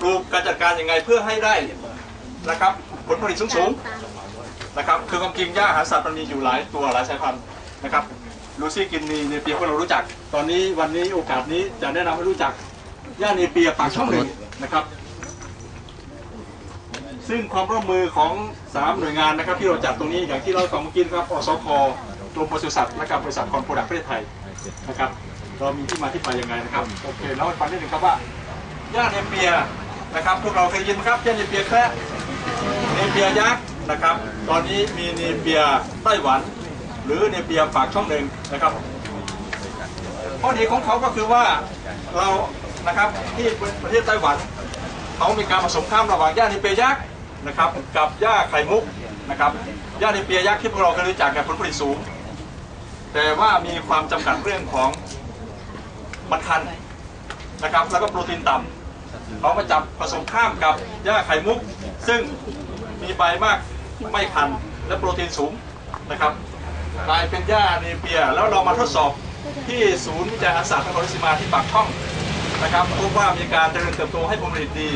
ปลูกการจัดการยังไงเพื่อให้ได้นะครับผลผลิตสูงๆนะครับคือความจริงหญ้าอาหารสัตว์มันมีอยู่หลายตัวหลายสายพันธุ์นะครับลูซี่กินนีเนเปียพวกเรารู้จัก ตอนนี้วันนี้โอกาสนี้จะแนะนำให้รู้จักหญ้าเนเปียปากช่องหนึ่งนะครับ ซึ่งความร่วมมือของสามหน่วยงานนะครับ ที่เราจัดตรงนี้อย่างที่เราฟังเมื่อกี้นครับอสคกรมปศุสัตว์และกับบริษัทคอนโปรดักต์ประเทศไทยนะครับเรามีที่มาที่ไปยังไงนะครับโอเคแล้วฟังนิดหนึ่งครับว่า ย่าเนเปียนะครับพวกเราเคยยินครับย่าเนเปียแคระเนเปียยักษ์นะครับ ตอนนี้มีเนเปียไต้หวัน หรือเนเปียปากช่องหนึ่งนะครับข้อดีของเขาก็คือว่าเรานะครับที่ประเทศไต้หวันเขามีการผสมข้ามระหว่างย่าเนเปียยักษ์นะครับกับย่าไข่มุกนะครับย่าเนเปียยักษ์ที่พวกเราเคยรู้จักกับผลผลิตสูง แต่ว่ามีความจำกัดเรื่องของมันคัน นะครับแล้วก็โปรตีนต่ำเขามาจับผสมข้ามกับหญ้าไข่มุก ซึ่งมีใบมากไม่คันและโปรตีนสูงนะครับกลายเป็นหญ้าเนเปีย แล้วเรามาทดสอบที่ศูนย์วิจัยอาหารสัตว์นครราชสีมาที่ปากช่องนะครับพบว่ามีการเจริญเติบโตให้ผลผลิตดี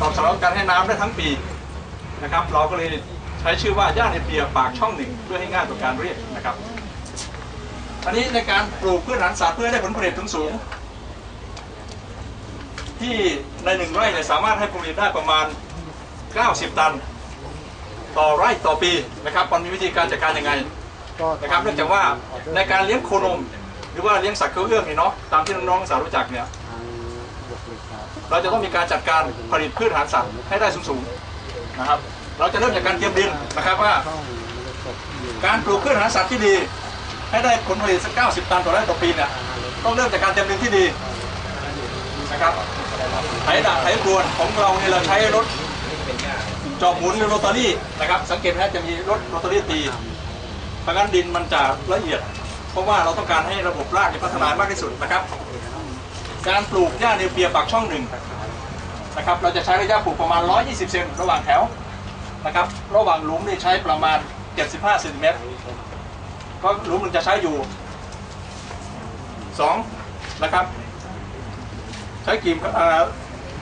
ตอบสนองการให้น้ำได้ทั้งปีนะครับ เราก็เลยใช้ชื่อว่าหญ้าเนเปียปากช่องหนึ่งเพื่อให้ง่ายต่อการเรียกนะครับอันนี้ในการปลูกพืชอาหารสัตว์เพื่อให้ได้ผลผลิตถึงสูง ที่ในหนึ่งไร่เนี่ยสามารถให้ผลผลิตได้ประมาณ 90 ตัน ต่อไร่ต่อปีนะครับมันมีวิธีการจัดการยังไงนะครับเนื่องจากว่าในการเลี้ยงโคนม หรือว่าเลี้ยงสัตว์เขาเอื้องนี่เนาะตามที่น้องๆสาวรู้จักเนี่ยเราจะต้องมีการจัดการผลิตพืชอาหารสัตว์ให้ได้สูงๆนะครับ เราจะเริ่มจากการเตรียมดินนะครับว่า การปลูกพืชอาหารสัตว์ที่ดี ให้ได้ผลผลิตสัก 90 ตันต่อไร่ต่อปีเนี่ยต้องเริ่มจากการเตรียมดินที่ดี นะครับไถดะไถกรวนของเราเนี่ยเราใช้รถจอบหมุนหรือโรตารี่นะครับสังเกตไหมจะมีรถโรตารี่ตีเพราะงั้นดินมันจะละเอียด เพราะว่าเราต้องการให้ระบบรากเนี่ยพัฒนามากที่สุดนะครับ การปลูกหญ้าเนเปียปากช่องหนึ่งนะครับเราจะใช้ระยะปลูกประมาณ 120 เซนระหว่างแถวนะครับระหว่างหลุมนี่ใช้ประมาณ 75เซนติเมตรก็หลุมหนึ่งจะใช้อยู่สองนะครับ ใช้กิ่ง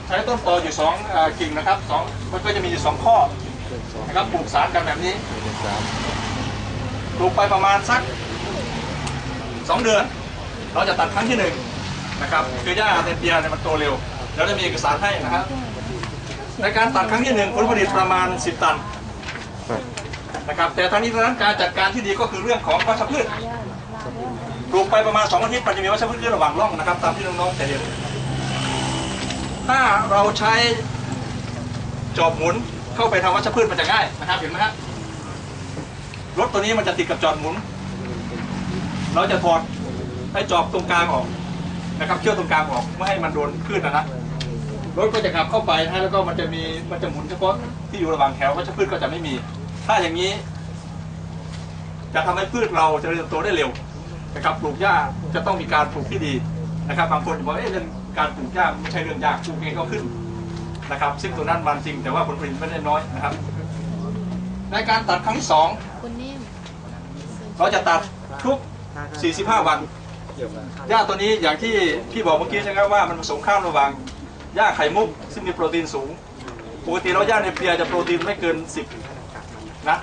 ใช้ต้นตออยู่สองกิ่งนะครับสองมันก็จะมีอยู่สองข้อนะครับปลูกสารกันแบบนี้ปลูกไปประมาณสักสองเดือน เราจะตัดครั้งที่หนึ่งนะครับคือหญ้าเนเปียเนี่ยมันโตเร็วแล้วจะมีเอกสารให้นะครับในการตัดครั้งที่หนึ่งผลผลิตประมาณ 10 ตันนะครับแต่ทั้งนี้ทั้งนั้นการจัดการที่ดีก็คือเรื่องของวัชพืชปลูกไปประมาณ2อาทิตย์มันจะมีวัชพืชขึ้นระหว่างร่องนะครับ ตามที่น้องๆจะเห็น ถ้าเราใช้จอบหมุนเข้าไปทำวัชพืชมันจะง่ายนะครับเห็นไหมฮะรถตัวนี้มันจะติดกับจอบหมุน เราจะถอดให้จอบตรงกลางออกนะครับเชือกตรงกลางออกไม่ให้มันโดนคลื่นนะนะรถก็จะขับเข้าไปนะแล้วก็มันจะมีมันจะหมุนเฉพาะที่อยู่ระหว่างแถววัชพืชก็จะไม่มี ถ้าอย่างนี้ จะทำให้พืชเราจริญเติบโตได้เร็วนะครับปลูกหญ้าจะต้องมีการปลูกที่ดีนะครับ บางคนบอกเอ๊ะเรื่อง การปลูกหญ้าไม่ใช่เรื่องยากปลูกเองก็ขึ้นนะครับ ซึ่งตัวนั้นมันจริงแต่ว่าผลผลิตไม่ได้น้อยนะครับ ในการตัดครั้งที่สองคุณนิ่มเราจะตัดทุก 45 วันหญ้าตัวนี้อย่างที่พี่บอกเมื่อกี้ใช่ไหมครับว่ามันผสมข้ามระหว่างหญ้าไข่มุกซึ่งมีโปรตีนสูงปกติแล้วหญ้าในเปียจะโปรตีนไม่เกิน 10